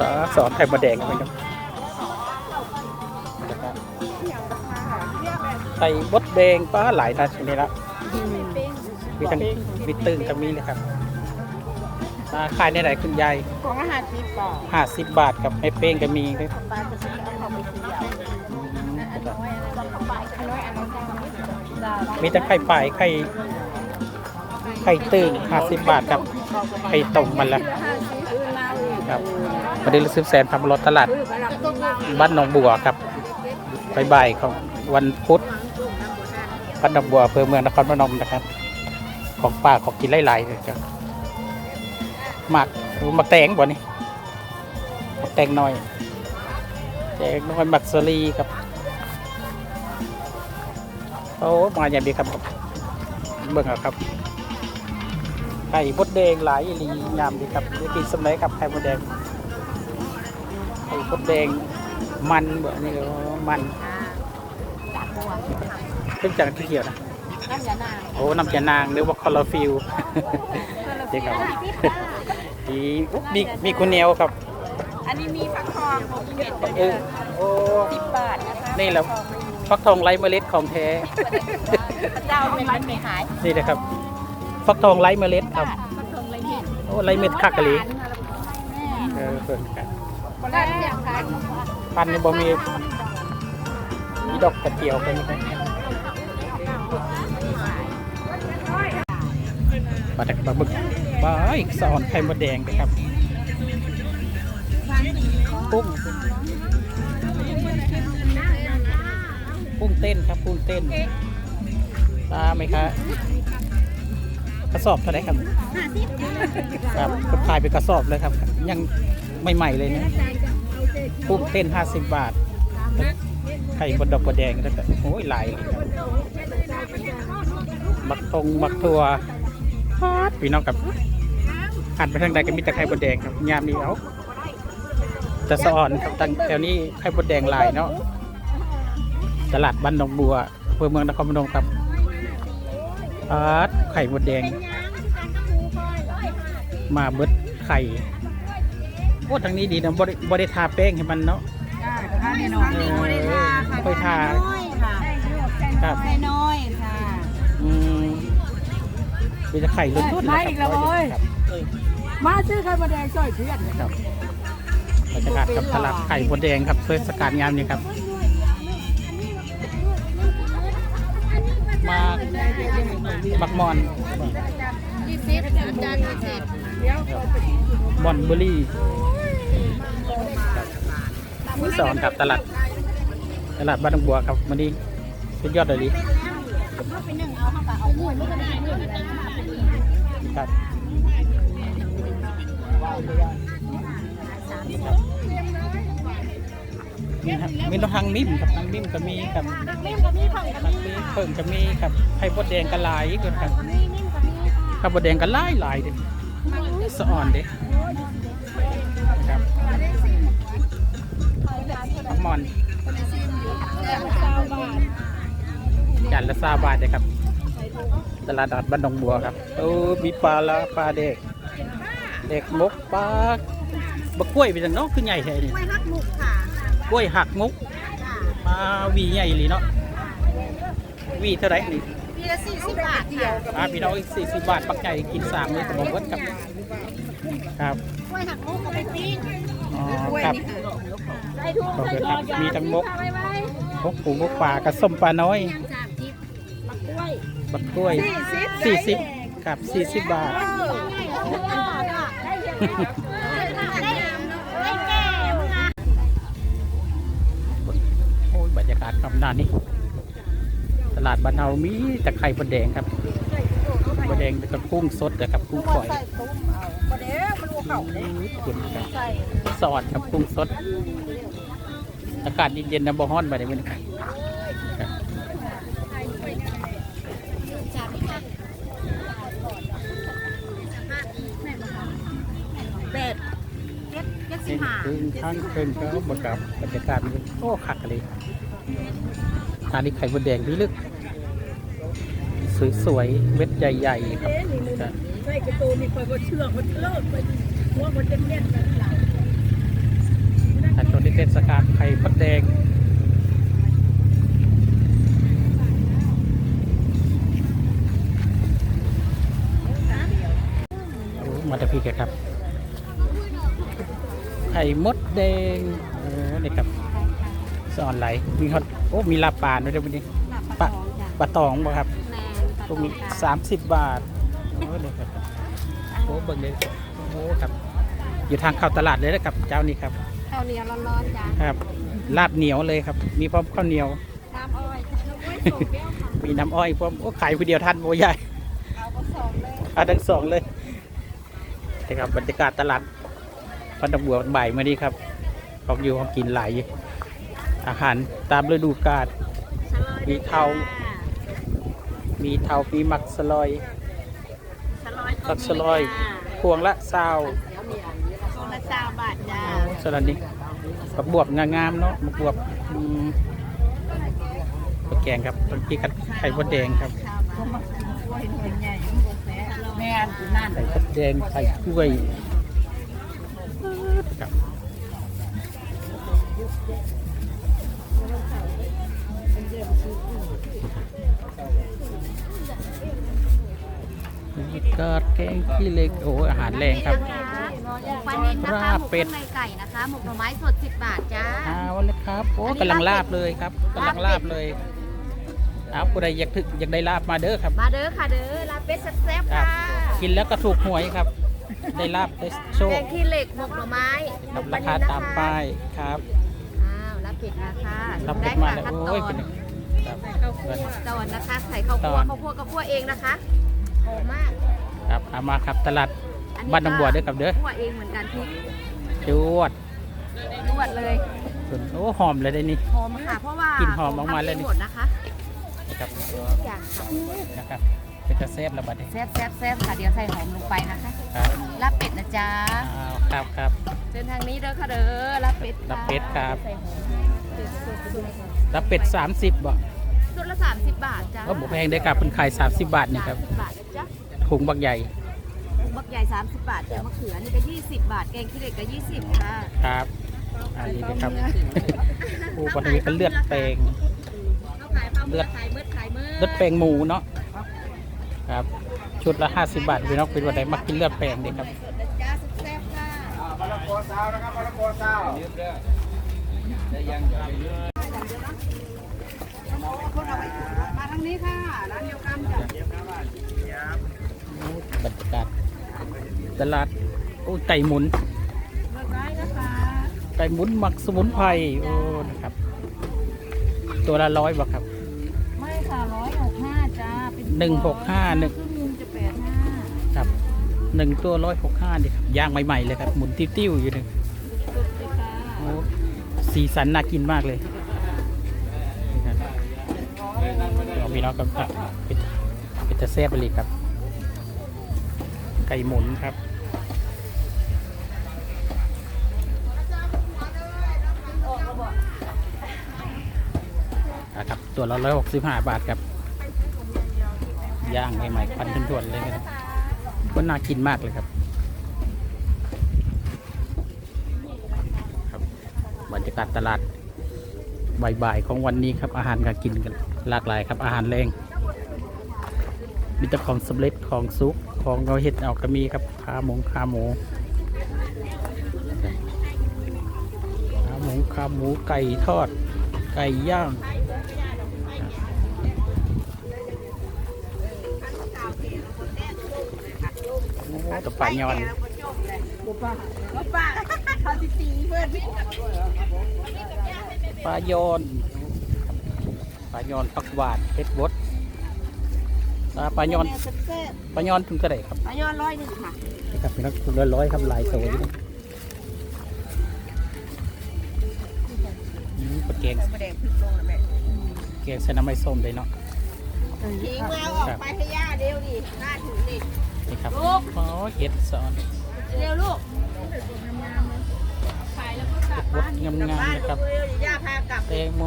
ปลาสอนไข่มดแดงกันครับไข่มดแดงปลาหลายนาชนิดละมีทั้งมีตึงก็มีเลยครับอ่าขายในไหนคุณยายของอาหารสิบบาทห้าสิบบาทกับไอ้เป้งก็มีด้วยปลาจะซื้อเอาเข้าไปซื้อเอาอืมครับอันน้อยอันน้อยจ้ามีแต่ไข่ปลายไข่ไข่ตึงห้าสิบบาทครับไข่ต้มมันละซื้อน้ำ ครับวันนี้เราซื้อแสนทำรถตลาดซื้อไปรับต้นน้ำบ้านหนองบัวครับบ่ายๆของวันพุธบ้านหนองบัวอำเภอเมืองนครพนมนะครับ ของป่าของกินหลายๆเลยครับหมักหมักแตงบ่นี่หมักแตงน้อยแตงน้อยหมักสลีครับโอ้มาอย่างดีครับเบิ่งเอาครับ ไข่มดแดงหลายอีหลีงามดีครับได้กินสมัยครับไข่มดแดงไข่มดแดงมันเบอนี่ก็มันจากบัวเป็นจากที่เขียวนะน้ำยานางโอ้น้ำยานางหรือว่าคอลอฟิลเจ๊ครับมีมีมีคุณเหนียวครับ อันนี้มีฟักทองของเม็ดเออโอ้สิบบาทนะคะนี่แหละฟักทองไร้เมล็ดของแท้พระเจ้าเป็นมันไม่หายนี่นะครับ ฟักทองไร้เมล็ดครับฟักทองไรเม็ดโอ้ไร้เม็ดคักกะหลีเออเพิ่นกันคนแรกอยากทานพันนี่บ่มีมีดอกกระเจียวไปนี่ครับปลาดักปลาบึกปลาอีกสอนไข่มดแดงนะครับกุ้งกุ้งเต้นครับกุ้งเต้นตาไหมครับ กระสอบเท่าไหร่ครับครับก็ขายเป็นกระสอบเลยครับ ยังใหม่ๆเลยเนี่ยกุ้งเต้น 50 บาท ไข่บดดอกบดแดงแล้วก็โอ้ยหลายเลยครับบักตรงบักทัวฮอดพี่น้องกับหันไปทางใดก็มีแต่ไข่บดแดงครับยามนี้เอาจะสะอ่อนครับตั้งแถวนี้ไข่บดแดงหลายเนาะตลาดบ้านหนองบัวอำเภอเมืองนครพนมครับฮอดไข่บดแดง มาเบิดไข่โอ้ทางนี้ดีนะบริบริทาแป้งให้มันเนาะทานน้อยเออค่อยทาน้อยค่ะครับใส่น้อยค่ะอืมมีแต่ไข่ล้วนๆไม่อีกแล้วเว้ยครับเอ้ยมาซื้อไข่มดแดงช่วยเพื่อนครับบรรยากาศกับตลาดไข่มดแดงครับเทศกาลงานนี้ครับ มาบักมอนยี่สิบจานยี่สิบ เดี๋ยวมอนเบอรี่มือสอนครับตลาด ตลาดบ้านดงบัวครับวันนี้สุดยอดเลยดิเข้าไปนึ่งเอาเข้าไปเอาหมูมันก็ได้หมูมันได้ครับมีครับมีน้องทางนิ่มครับทางนิ่มก็มีครับนิ่มกับมีผักกับทางมีนี้เพิ่งก็มีครับไข่มดแดงกระลายอีกแล้วครับมีนิ่มกับมีค่ะข้าวบดแดงก็หลายหลายเด้ สะอ่อนเด้ครับพักมอนเก้าบาทจานละซาบาทเลยครับ ตลาดนัดบ้านดงบัวครับโอ้มีปลาละปลาเด็ก เด็กมกปลาบะกล้วยเป็นจังเนาะคือใหญ่แท้นี่กล้วยฮักมุกค่ะกล้วยหักมุกปลาวีใหญ่เลยเนาะวีเท่าไหร่นี่ ปีละสี่สิบบาทค่ะอ่าพี่น้องอีกสี่สิบบาท ปักใหญ่กินสามเลยกับบอกว่ากับ ครับ กล้วยหักมุกกับไปปิ้งอ๋อ ครับ ใส่ถุงขอบใส่คุณยครัอบมีทั้งมกไว้ไว้มกปูมกปลากระส้มปลาน้อย ยังจากทิพย์มะกล้วย บักกล้วยสี่สิบสี่สิบครับสี่สิบบาท โอ้ยบรรยากาศครับด้านนี้ต ลาดบ้านเฮามีแต่ไข่บดแดงครับบดแดงแล้วก็กุ้งสดนะครับกุ้งฝอยคุณครับสอดครับกุ้งสด อากาศเย็นๆนะบ่ฮ้อนไปเลยมันครับเป็ดเจ็ดเจ็ดสินี่บห้าคือข้างเคินก็บรรยากาศบรรยากาศมันโอ้คักเลยทานนี้ไข่บดแดงพี่ลึก สวยๆ เม็ดใหญ่ ๆ ครับครับใช่กระตูนนี่คอยก็เชื่องมันเลิกไปถ้าช่วงนี้เทศกาลไข่มดแดงโอ้มาตะพีกันครับ ไข่มดแดงโอ้นี่ครับสอนไหลมีฮอตโอ้มีลาบปลาด้วยเดี๋ยววันนี้ปลาปลาตองบ่ครับ แมนตรงนี้สามสิบบาทโอ้เลยครับโอ้เบิ่งเลยโอ้ครับ อยู่ทางเข้าตลาดเลยนะครับเจ้านี้ครับข้าวเหนียวร้อนๆจ้าครับลาบเหนียวเลยครับ มีพร้อมข้าวเหนียว น้ำอ้อยน้ำอ้อยส่งเปรี้ยวค่ะมีน้ำอ้อยพร้อมโอ้ขายผู้เดียวทันโมใหญ่เอาผสมเลยอาทั้งสองเลยนะครับบรรยากาศตลาดพันธบัวบ่ายมานี้ครับของอยู่ของกินหลายอาหารตามฤดูกาลมีเทา มีเทามีมักสลอย สลอยมักสลอย พวงละซาวพวงละสามบาทจ้าสลัดนี้กับบวบงามๆเนาะบักบวบอืมบักแกงครับต้นกี้กัดไข่มดแดงครับแม่นนั่นไข่มดแดงไข่กล้วยครับมี กาดแกงขี้เหล็กโอ้อาหารแรงครับ ปลานินนะคะราหมกเป็เคดรื่องในไก่นะคะ หมกหน่อไม้สด10บาทจ้า เอาเลยครับโอ้กำลังลาบเลยครับกำลังลาบเลยเอาผู้ใดอยากถึกอยากได้ลาบมาเด้อครับ มาเด้อค่ะเด้อลาเป็ดแซ่บๆครัค่ะบกินแล้วก็ถูกหวยครับ ได้ลาบได้โชแกคงขี้เหล็กหมกหน่อไม้กับราคาตามป้ายครับอ้าวรับเป็ดมาค่ะรับเป็ดมาแล้วขั้นตโอ้อยเป็นนครับตอนนะคะใส่ข้าวคั่วตอนข้าวคั่วกับคั่วเองนะคะ หอมมาก ครับเอามาครับตลาดอับ้านหนองบัวเด้อครับเด้อคั่วเองเหมือนกันพริกจวดนวดเลยส่วนโอ้หอมเลยได้นี่หอมค่ะเพราะว่ากลิ่นหอมออกมาเลยนี่ทำงหมดนะคะนะครับทุกอย่างค่ะนะครับเป็นกระเซฟระบาดนี้แซ่บแซ่บแซ่บค่ะเดี๋ยวใส่หอมลงไปนะคะครับลาบเป็ดนะจ๊ะอ้าวครับครับเชิญทางนี้เด้อค่ะเด้อลาบเป็ดค่ะลาบเป็ดครับใส่หอมสุดๆๆแล้วเป็ด30บ่ชุดละ30บาทจ้าก็บอกแพงได้อครับเป็นขาย30บาทนี่ครับ30บาทนะจ๊ะ ถุงบักใหญ่บักใหญ่ 30 บาทเดี๋ยวมะเขือนี่ก็ 20 บาท แกงขี้เหล็กก็20ค่ะครับอันนี้นะครับโอ้วันนี้ก็เลือดแปลงเขาขายปลาหมึเลืกอดขายเมืดขายเมืดเลือดแปลงหมูเนาะครับชุดละ 50 บาทพี่น้องเป็นวันไหนมักกินเลือดแปลงดีครับจ้าสุดแซ่บค่ะมะละกอสาวนะครับมะละกอสาวมาทางนี้ค่ะร้านเดียวกันจ้ะ บรรยากาศตลาดโอ้ไก่หมุนเลือกได้นะคะไก่หมุนหมักสมุนไพรโอ้นะครับ ตัวละร้อยบาทครับไม่ค่ะร้อยหกห้าจ้าเป็นหนึ่งหกห้าหนึ่งครึ่งนึงจะแปดห้าครับหนึ่งตัวร้อยหกห้าดิครับย่างใหม่ๆเลยครับหมุนติ้วๆอยู่หนึ่งสุดเลยค่ะโอ้สีสันน่ากินมากเลยนี่ครับลองพี่น้องครับอะเป็นเป็นตะแซ่บไปเลยครับไก่หมุนครับ นะครับ ตัวละร้อยหกสิบห้าบาทครับ ย่างใหม่ๆพันทวนๆเลยครับก็น่ากินมากเลยครับ ครับบรรยากาศตลาดบ่ายๆของวันนี้ครับ อาหารการกินกันหลากหลายครับ อาหารแรงมีแต่ของสำเร็จของซุก ของเราเห็ดเอาก็มีครับขาหมูขาหมูขาหมูขาหมูไก่ทอด ไก่ย่างโอ้แตะปลายอนป้าย่อนปลาโยนปลาโยนปักหวาดเพชรบด ปลาปลาโยนแซ่บปลาโยนถึงกระไดครับๆปลาย้อนร้อยหนึ่งค่ะนี่ครับเป็นนักคุณร้อยๆครับหลายโซนอืมปลาแกงมาแดงพริกลงแล้วแม่แกงใส่น้ำไม่ส้มเลยเนาะทิ้งมาเอาออกไปให้ย่าเร็วดิหน้าถึงดินี่ครับลูกอ๋อเห็ดสอนเร็วลูกขายแล้วก็กลับวดงามๆนะครับเร็วๆย่าพากลับแตงโม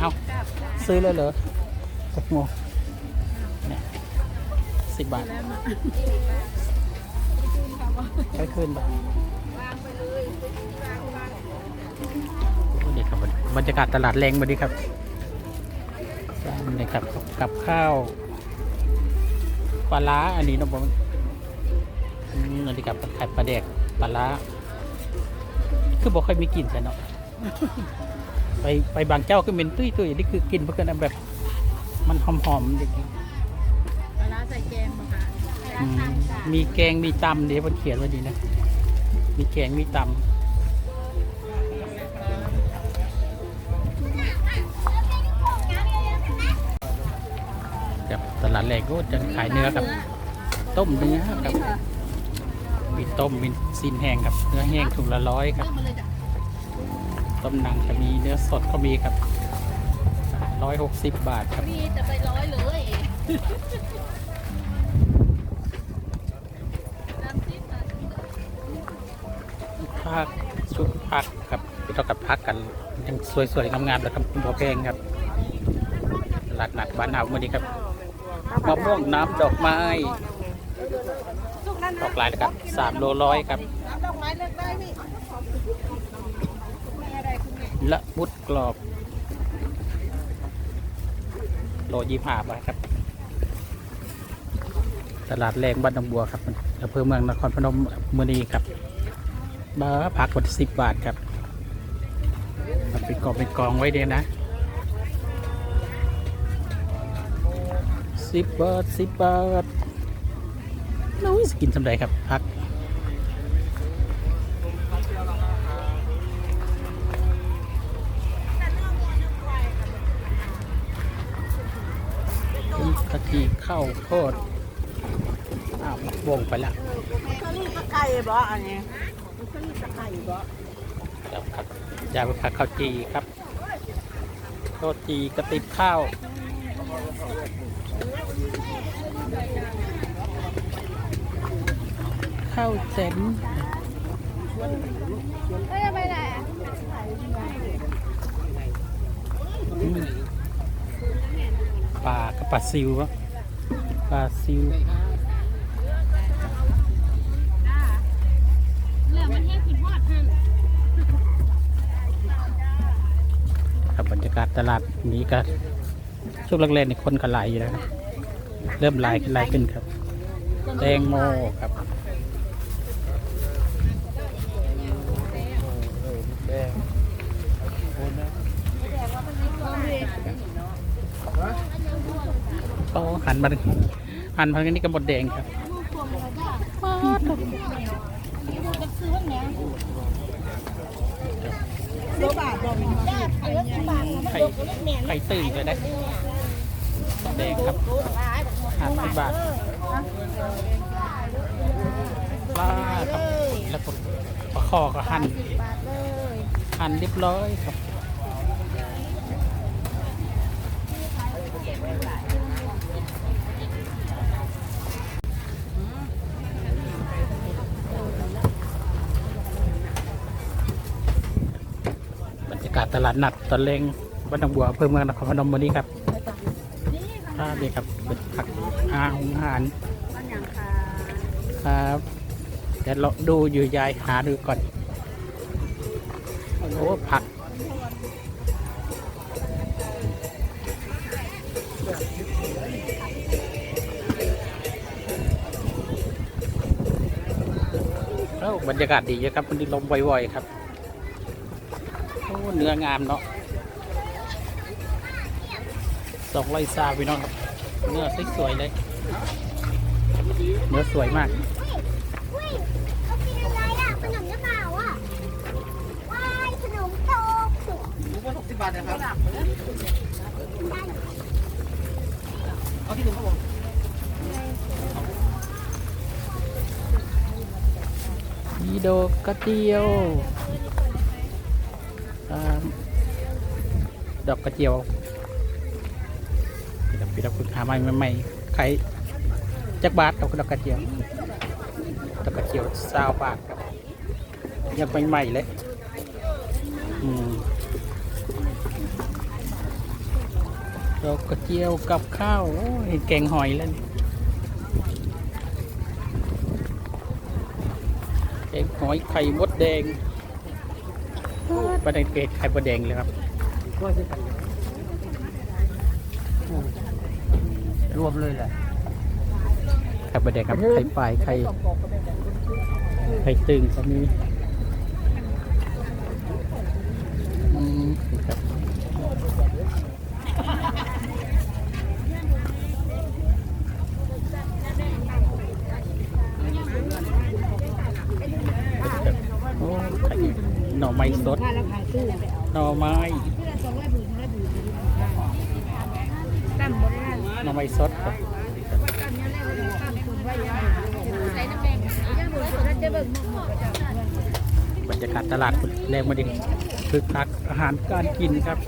เอาซื้อเลยเหรอแตงโมเนี่ยสิบบาทใช้ขึ้นบ่นี่ครับบรรยากาศตลาดแรงวันนี้ครับนี่ครับกับข้าวปลาล้าอันนี้นะผมอืมอันนี้กับไข่ปลาแดกปลาล้า คือบอกค่อยมีกลิ่นใช่เนาะ ไปไปบางเจ้าก็เป็นตุ้ยตุ้ยนี่คือกินเพราะกันแบบ มันหอมๆจริงปลาร้าใส่แกงมาค่ะๆอืมมีแกงมีตำเดี๋ยวมันเขียนไว้ดีนะ มีแกงมีตำกับตลาดแรกก็จะขายเนื้อกับ ต้มเนื้อกับมีต้มมีซีนแห้งกับเนื้อแห้งถุงละร้อยครับ ต้มหนังจะมีเนื้อสดก็มีครับร้อยหกสิบบาทครับ มีแต่ไปร้อยเลยน้ำซิปผักชุดผักครับที่เรากับผักกันยังสวยๆงามๆเลยครับคุณพ่อแพงครับตลาดนัดบ้านเฮาเมื่อนี้ครับมะม่วงน้ำดอกไม้ดอกลายนะครับสามโลร้อยครับ น้ำดอกไม้เลือกได้พี่ ละมุดกรอบโลยี่ห้าบาทครับ ตลาดแรงบ้านดงบัวครับอำเภอเมืองนครพนมมือนีครับบาผักกดสิบบาทครับเอาเป็นกองเป็นกองไว้เดียนะสิบบาทสิบบาทน้อยสกินสำไรครับพัก มีกะทิข้าวโพดอ้าววงไปละข้าวนี่ก็ไก่บ่อันนี้ข้าวนี่ก็ไก่บ่แล้วครับยาไปผักข้าวจีครับข้าวจีกระติบข้าวข้าวเส้นเอ้ยไปไหนอืม ปลากับปลาซิววะปลาซิวครับบรรยากาศตลาดนี้ก็ช่วงแรกๆในคนก็ไหลอยู่แล้วครับเริ่มไหลขึ้นไหลขึ้นครับ แตงโมครับ ก็หันมาหันมาทางนี้ก็หมดแดงครับไข่ไข่ตื่นเลยนะแดงครับห้าสิบบาทปลาครับแล้วก็ปลาคอก็หั่นหั่นเรียบร้อยครับ บรรยากาศ ตลาดนัดตะเลงบ้านหนองบัวอำเภอเมืองนครพนมวันนี้ครับภาพนี้ครับเป็นผักอาหงอาหารมันครับเดี๋ยวเราดูอยู่ยายหาดูก่อนโอ้ผักเอ้าบรรยากาศดีเยอะครับมันดีลมบ่อยๆครับ เนื้องามเนาะสองร้อยซาพี่น้องครับ เนื้อสวยๆเลย เนื้อสวยมากอุ้ยเขากินอะไรอะขนมหรือเปล่าอะว้ายขนมโตสุกหมูก็หกสิบบาทนะครับเอาที่หนึ่งครับผมมีดอกกระเจียวอ่า ดอกกระเจียวปีดับปีดับคุณหาใหม่ใหม่ไข่จักบาทเอาดอกกระเจียวดอกกระเจียวสาวบาทครับยังใหม่เลยดอกกระเจียวกับข้าวเห็นแกงหอยแล้วแกงหอยไข่มดแดง ประเด็นเกตไข่มดแดงเลยครับรวมเลยแหละไข่มดแดงครับไข่ปลายไข่ไข่ตึงก็มีอืมครับโอ้ไข่หน่อไม้สด แล้วขายตู้ หน่อไม้หน่อไม้สดครับบรรยากาศตลาดแรงมาดิคึกคักอาหารการกินครับ